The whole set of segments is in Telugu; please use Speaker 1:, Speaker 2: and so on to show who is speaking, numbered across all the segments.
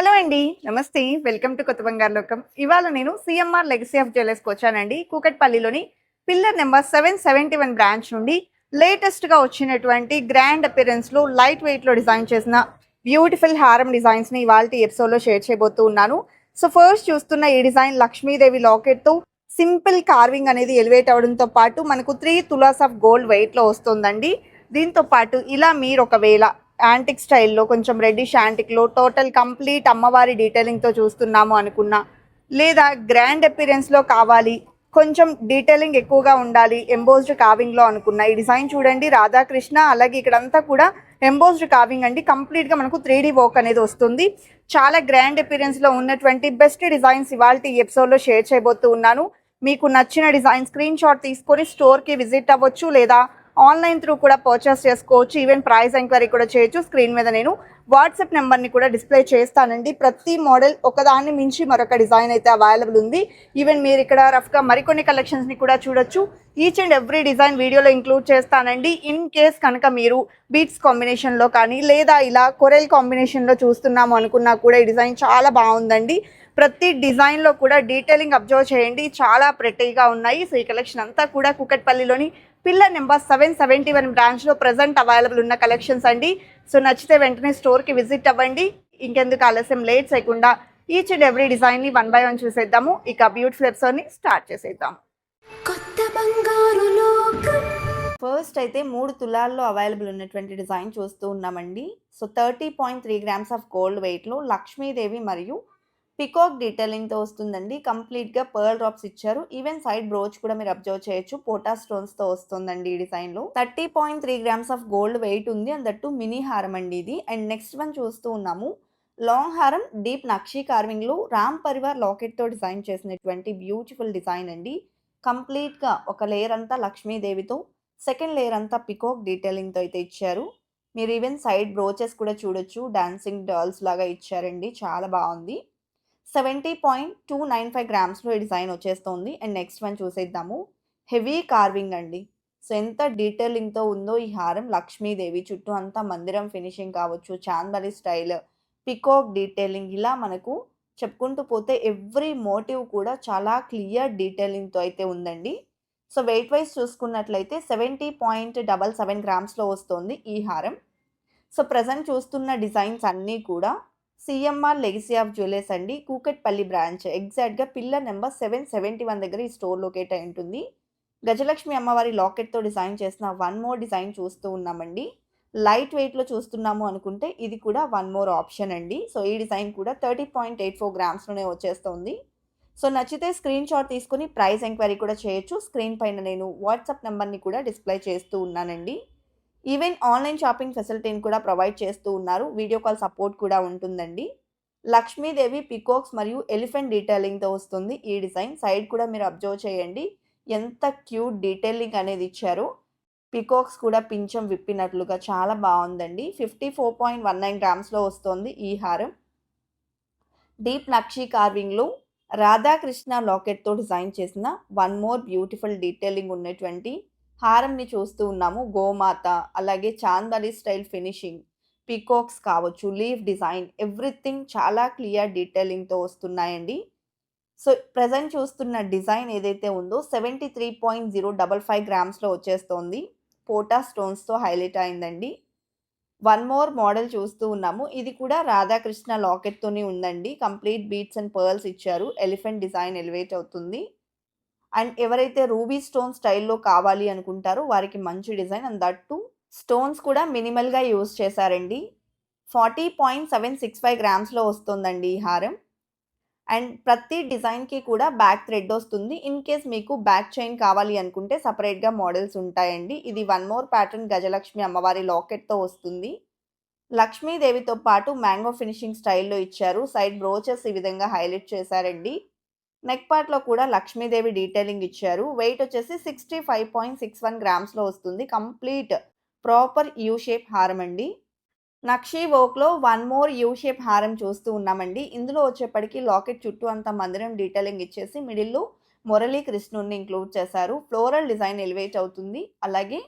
Speaker 1: హలో అండి నమస్తే. వెల్కమ్ టు కొత్త బంగారు లోకం. ఇవాళ నేను సిఎంఆర్ లెగసీ ఆఫ్ జ్యువెలర్స్కి వచ్చానండి. కూకట్పల్లిలోని pillar number seven seventy one branch నుండి లేటెస్ట్గా వచ్చినటువంటి గ్రాండ్ అపిరెన్స్లో లైట్ వెయిట్లో డిజైన్ చేసిన బ్యూటిఫుల్ హారం డిజైన్స్ని ఇవాళ ఎపిసోడ్లో షేర్ చేయబోతూ ఉన్నాను. సో ఫస్ట్ చూస్తున్న ఈ డిజైన్ లక్ష్మీదేవి లాకెట్తో సింపుల్ కార్వింగ్ అనేది ఎలివేట్ అవడంతో పాటు మనకు త్రీ తులాస్ ఆఫ్ గోల్డ్ వెయిట్లో వస్తుందండి. దీంతో పాటు ఇలా మీరు ఒకవేళ యాంటిక్ స్టైల్లో కొంచెం రెడ్డిష్ యాంటిక్లో టోటల్ కంప్లీట్ అమ్మవారి డీటెయిలింగ్తో చూస్తున్నాము అనుకున్నా. లేదా గ్రాండ్ అపిరెన్స్లో కావాలి కొంచెం డీటెయిలింగ్ ఎక్కువగా ఉండాలి ఎంబోజ్డ్ కావింగ్లో అనుకున్నా. ఈ డిజైన్ చూడండి రాధాకృష్ణ అలాగే ఇక్కడంతా కూడా ఎంబోజ్డ్ కావింగ్ అండి. కంప్లీట్గా మనకు త్రీ డీ వర్క్ అనేది వస్తుంది. చాలా గ్రాండ్ అపిరెన్స్లో ఉన్నటువంటి బెస్ట్ డిజైన్స్ ఇవాళ ఈ ఎపిసోడ్లో షేర్ చేయబోతూ ఉన్నాను. మీకు నచ్చిన డిజైన్ స్క్రీన్ షాట్ తీసుకొని స్టోర్కి విజిట్ అవ్వచ్చు లేదా ఆన్లైన్ త్రూ కూడా పర్చేస్ చేసుకోవచ్చు. ఈవెన్ ప్రైస్ ఎంక్వైరీ కూడా చేయొచ్చు. స్క్రీన్ మీద నేను వాట్సాప్ నెంబర్ని కూడా డిస్ప్లే చేస్తానండి. ప్రతి మోడల్ ఒకదాన్ని మించి మరొక డిజైన్ అయితే అవైలబుల్ ఉంది. ఈవెన్ మీరు ఇక్కడ రఫ్గా మరికొన్ని కలెక్షన్స్ని కూడా చూడొచ్చు. ఈచ్ అండ్ ఎవ్రీ డిజైన్ వీడియోలో ఇంక్లూడ్ చేస్తానండి. ఇన్ కేస్ కనుక మీరు బీట్స్ కాంబినేషన్లో కానీ లేదా ఇలా కొరెల్ కాంబినేషన్లో చూస్తున్నాము అనుకున్నా కూడా ఈ డిజైన్ చాలా బాగుందండి. ప్రతి డిజైన్లో కూడా డీటెయిలింగ్ అబ్జర్వ్ చేయండి. చాలా ప్రెట్టీగా ఉన్నాయి. సో ఈ కలెక్షన్ అంతా కూడా కుకట్పల్లిలోని pillar number seven seventy one బ్రాంచ్లో ప్రజెంట్ అవైలబుల్ ఉన్న కలెక్షన్స్ అండి. సో నచ్చితే వెంటనే స్టోర్కి విజిట్ అవ్వండి. ఇంకెందుకు ఆలస్యం లేట్ చేయకుండా ఈచ్ అండ్ ఎవ్రీ డిజైన్ని వన్ బై వన్ చూసేద్దాము. ఇక బ్యూటిఫుల్ ఎపిసోడ్ని స్టార్ట్ చేసేద్దాం.
Speaker 2: కొత్త బంగారు లోకం.
Speaker 1: ఫస్ట్ అయితే మూడు తులాల్లో అవైలబుల్ ఉన్నటువంటి డిజైన్ చూస్తూ ఉన్నామండి. So thirty point three grams of gold వెయిట్లో లక్ష్మీదేవి మరియు పికాక్ డీటెయిలింగ్తో వస్తుందండి. కంప్లీట్గా పర్ల్ డ్రాప్స్ ఇచ్చారు. ఈవెన్ సైడ్ బ్రోచ్ కూడా మీరు అబ్జర్వ్ చేయొచ్చు. పోటా స్టోన్స్తో వస్తుందండి ఈ డిజైన్లో thirty point three grams of gold weight ఉంది. అండ్ దట్టు మినీ హారం అండి ఇది. అండ్ నెక్స్ట్ వన్ చూస్తూ ఉన్నాము. లాంగ్ హారం డీప్ నక్షీ కార్వింగ్లో రామ్ పరివార్ లాకెట్తో డిజైన్ చేసినటువంటి బ్యూటిఫుల్ డిజైన్ అండి. కంప్లీట్గా ఒక లేయర్ అంతా లక్ష్మీదేవితో సెకండ్ లేయర్ అంతా పికాక్ డీటెయిలింగ్తో అయితే ఇచ్చారు. మీరు ఈవెన్ సైడ్ బ్రోచెస్ కూడా చూడొచ్చు. డాన్సింగ్ డాల్స్ లాగా ఇచ్చారండి. చాలా బాగుంది. Seventy point two nine five గ్రామ్స్లో ఈ డిజైన్ వచ్చేస్తుంది. అండ్ నెక్స్ట్ వన్ చూసేద్దాము. హెవీ కార్వింగ్ అండి. సో ఎంత డీటెయిలింగ్తో ఉందో ఈ హారం లక్ష్మీదేవి చుట్టూ అంతా మందిరం ఫినిషింగ్ కావచ్చు చాందలి స్టైల్ పికాక్ డీటెయిలింగ్ ఇలా మనకు చెప్పుకుంటూ పోతే ఎవ్రీ మోటివ్ కూడా చాలా క్లియర్ డీటెయిలింగ్తో అయితే ఉందండి. సో వెయిట్ వైజ్ చూసుకున్నట్లయితే సెవెంటీ పాయింట్ డబల్ సెవెన్ గ్రామ్స్లో వస్తుంది ఈ హారం. సో ప్రజెంట్ చూస్తున్న డిజైన్స్ అన్నీ కూడా సిఎంఆర్ లెగసీ ఆఫ్ జ్యువెలర్స్ అండి. కూకట్పల్లి బ్రాంచ్. ఎగ్జాక్ట్గా pillar number seven seventy one దగ్గర ఈ స్టోర్ లొకేట్ అయి ఉంటుంది. గజలక్ష్మి అమ్మవారి లాకెట్తో డిజైన్ చేసిన వన్ మోర్ డిజైన్ చూస్తూ ఉన్నామండి. లైట్ వెయిట్లో చూస్తున్నాము అనుకుంటే ఇది కూడా వన్ మోర్ ఆప్షన్ అండి. సో ఈ డిజైన్ కూడా థర్టీ పాయింట్ ఎయిట్ ఫోర్ గ్రామ్స్లోనే వచ్చేస్తుంది. సో నచ్చితే స్క్రీన్ షాట్ తీసుకుని ప్రైస్ ఎంక్వైరీ కూడా చేయొచ్చు. స్క్రీన్ పైన నేను వాట్సాప్ నెంబర్ని కూడా డిస్ప్లే చేస్తూ ఉన్నానండి. ఈవెన్ ఆన్లైన్ షాపింగ్ ఫెసిలిటీని కూడా ప్రొవైడ్ చేస్తూ ఉన్నారు. వీడియో కాల్ సపోర్ట్ కూడా ఉంటుందండి. లక్ష్మీదేవి పికోక్స్ మరియు ఎలిఫెంట్ డీటెయిలింగ్తో వస్తుంది ఈ డిజైన్ సైడ్ కూడా మీరు అబ్జర్వ్ చేయండి. ఎంత క్యూట్ డీటెయిలింగ్ అనేది ఇచ్చారో. పికాక్స్ కూడా పించం విప్పినట్లుగా చాలా బాగుందండి. Fifty four point one nine గ్రామ్స్లో వస్తుంది ఈ హారం. డీప్ నక్షీ కార్వింగ్లో రాధాకృష్ణ లాకెట్తో డిజైన్ చేసిన వన్ మోర్ బ్యూటిఫుల్ డీటెయిలింగ్ ఉన్నటువంటి హారంని చూస్తూ ఉన్నాము. గోమాత అలాగే చాందలి స్టైల్ ఫినిషింగ్ పీకాక్స్ కావచ్చు లీఫ్ డిజైన్ ఎవ్రీథింగ్ చాలా క్లియర్ డీటెయిలింగ్తో వస్తున్నాయండి. సో ప్రజెంట్ చూస్తున్న డిజైన్ ఏదైతే ఉందో seventy three point zero double five గ్రామ్స్లో వచ్చేస్తోంది. పోటా స్టోన్స్తో హైలైట్ అయిందండి. వన్ మోర్ మోడల్ చూస్తూ ఉన్నాము. ఇది కూడా రాధాకృష్ణ లాకెట్తోనే ఉందండి. కంప్లీట్ బీట్స్ అండ్ పర్ల్స్ ఇచ్చారు. ఎలిఫెంట్ డిజైన్ ఎలివేట్ అవుతుంది. అండ్ ఎవరైతే రూబీ స్టోన్ స్టైల్లో కావాలి అనుకుంటారో వారికి మంచి డిజైన్ అండ్ దట్టు స్టోన్స్ కూడా మినిమల్గా యూజ్ చేశారండి. Forty point seven six five గ్రామ్స్లో వస్తుందండి ఈ హారం. అండ్ ప్రతి డిజైన్కి కూడా బ్యాక్ థ్రెడ్ వస్తుంది. ఇన్ కేస్ మీకు బ్యాక్ చైన్ కావాలి అనుకుంటే సపరేట్గా మోడల్స్ ఉంటాయండి. ఇది వన్ మోర్ ప్యాటర్న్ గజలక్ష్మి అమ్మవారి లాకెట్తో వస్తుంది. లక్ష్మీదేవితో పాటు మ్యాంగో ఫినిషింగ్ స్టైల్లో ఇచ్చారు. సైడ్ బ్రోచెస్ ఈ విధంగా హైలైట్ చేశారండి. నెక్ పార్ట్లో కూడా లక్ష్మీదేవి డీటెయిలింగ్ ఇచ్చారు. వెయిట్ వచ్చేసి sixty five point six one గ్రామ్స్లో వస్తుంది. కంప్లీట్ ప్రాపర్ యూ షేప్ హారం అండి. నక్షీ వర్క్లో వన్ మోర్ యూ షేప్ హారం చూస్తూ ఉన్నామండి. ఇందులో వచ్చేప్పటికి లాకెట్ చుట్టూ అంత మందిరం డీటెయిలింగ్ ఇచ్చేసి మిడిల్లో మురళీ కృష్ణుడిని ఇంక్లూడ్ చేశారు. ఫ్లోరల్ డిజైన్ ఎలివేట్ అవుతుంది. అలాగే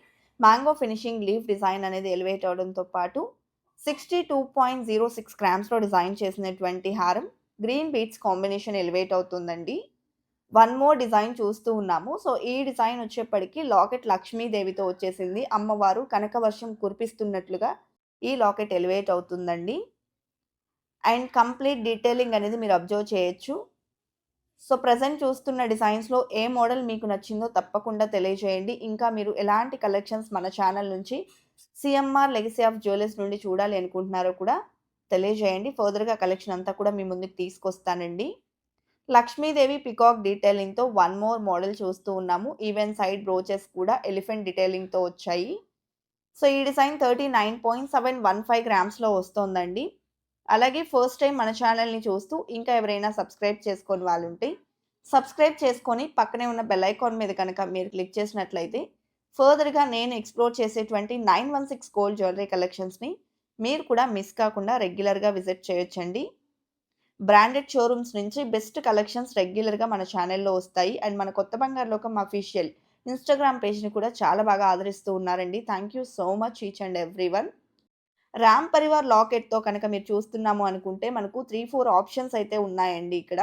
Speaker 1: మ్యాంగో ఫినిషింగ్ లీఫ్ డిజైన్ అనేది ఎలివేట్ అవడంతో పాటు sixty two point zero six గ్రామ్స్లో design చేసినటువంటి హారం. గ్రీన్ బీట్స్ కాంబినేషన్ ఎలివేట్ అవుతుందండి. వన్ మోర్ డిజైన్ చూస్తూ ఉన్నాము. సో ఈ డిజైన్ వచ్చేప్పటికి లాకెట్ లక్ష్మీదేవితో వచ్చేసింది. అమ్మవారు కనకవర్షం కురిపిస్తున్నట్లుగా ఈ లాకెట్ ఎలివేట్ అవుతుందండి. అండ్ కంప్లీట్ డీటెయిలింగ్ అనేది మీరు అబ్జర్వ్ చేయొచ్చు. సో ప్రజెంట్ చూస్తున్న డిజైన్స్లో ఏ మోడల్ మీకు నచ్చిందో తప్పకుండా తెలియజేయండి. ఇంకా మీరు ఎలాంటి కలెక్షన్స్ మన ఛానల్ నుంచి సిఎంఆర్ లెగసీ ఆఫ్ జ్యువెలర్స్ నుండి చూడాలి అనుకుంటున్నారో కూడా తెలియజేయండి. ఫర్దర్గా కలెక్షన్ అంతా కూడా మీ ముందుకు తీసుకొస్తానండి. లక్ష్మీదేవి పికాక్ డీటెయిలింగ్తో వన్ మోర్ మోడల్ చూస్తూ ఉన్నాము. ఈవెన్ సైడ్ బ్రోచెస్ కూడా ఎలిఫెంట్ డీటెయిలింగ్తో వచ్చాయి. సో ఈ design thirty nine point seven one five గ్రామ్స్లో వస్తుందండి. అలాగే ఫస్ట్ టైం మన ఛానల్ని చూస్తూ ఇంకా ఎవరైనా సబ్స్క్రైబ్ చేసుకొని వాళ్ళు ఉంటే సబ్స్క్రైబ్ చేసుకొని పక్కనే ఉన్న బెల్ ఐకాన్ మీద కనుక మీరు క్లిక్ చేసినట్లయితే ఫర్దర్గా నేను ఎక్స్ప్లోర్ చేసేటువంటి nine one six gold jewellery కలెక్షన్స్ని మీరు కూడా మిస్ కాకుండా రెగ్యులర్గా విజిట్ చేయొచ్చండి. బ్రాండెడ్ షోరూమ్స్ నుంచి బెస్ట్ కలెక్షన్స్ రెగ్యులర్గా మన ఛానల్లో వస్తాయి. అండ్ మన కొత్త బంగారు లోకం అఫీషియల్ ఇన్స్టాగ్రామ్ పేజ్ని కూడా చాలా బాగా ఆదరిస్తూ ఉన్నారండి. Thank you so much each and every one Ram Parivar లాకెట్తో కనుక మీరు చూస్తున్నాము అనుకుంటే మనకు త్రీ ఫోర్ ఆప్షన్స్ అయితే ఉన్నాయండి ఇక్కడ.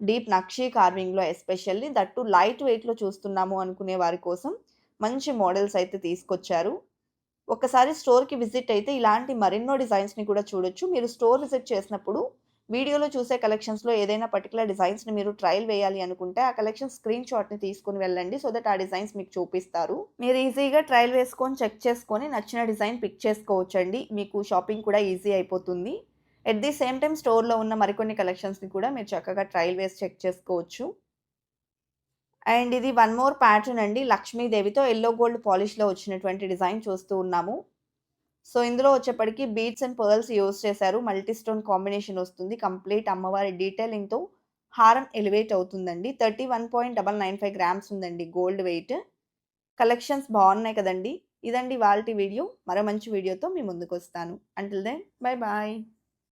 Speaker 1: డీప్ నక్షీ కార్వింగ్లో ఎస్పెషల్లీ దట్టు లైట్ వెయిట్లో చూస్తున్నాము అనుకునే వారి కోసం మంచి మోడల్స్ అయితే తీసుకొచ్చారు. ఒకసారి స్టోర్కి విజిట్ అయితే ఇలాంటి మరెన్నో డిజైన్స్ని కూడా చూడొచ్చు. మీరు స్టోర్ విజిట్ చేసినప్పుడు వీడియోలో చూసే కలెక్షన్స్లో ఏదైనా పర్టికులర్ డిజైన్స్ని మీరు ట్రయల్ వేయాలి అనుకుంటే ఆ కలెక్షన్ స్క్రీన్ షాట్ని తీసుకుని వెళ్ళండి. సో దట్ ఆ డిజైన్స్ మీకు చూపిస్తారు. మీరు ఈజీగా ట్రయల్ వేసుకొని చెక్ చేసుకొని నచ్చిన డిజైన్ పిక్ చేసుకోవచ్చండి. మీకు షాపింగ్ కూడా ఈజీ అయిపోతుంది. ఎట్ ది సేమ్ టైం స్టోర్లో ఉన్న మరికొన్ని కలెక్షన్స్ని కూడా మీరు చక్కగా ట్రయల్ వేసి చెక్ చేసుకోవచ్చు. అండ్ ఇది వన్ మోర్ ప్యాటర్న్ అండి. లక్ష్మీదేవితో ఎల్లో గోల్డ్ పాలిష్లో వచ్చినటువంటి డిజైన్ చూస్తూ ఉన్నాము. సో ఇందులో వచ్చేప్పటికి బీట్స్ అండ్ పర్ల్స్ యూస్ చేశారు. మల్టీ స్టోన్ కాంబినేషన్ వస్తుంది. కంప్లీట్ అమ్మవారి డీటెయిలింగ్తో హారం ఎలివేట్ అవుతుందండి. Thirty one point double nine five grams ఉందండి గోల్డ్ వెయిట్. కలెక్షన్స్ బాగున్నాయి కదండి. ఇదండి వాళ్ళ వీడియో. మరో మంచి వీడియోతో మీ ముందుకు వస్తాను అంటిల్ దెన్ బై బాయ్.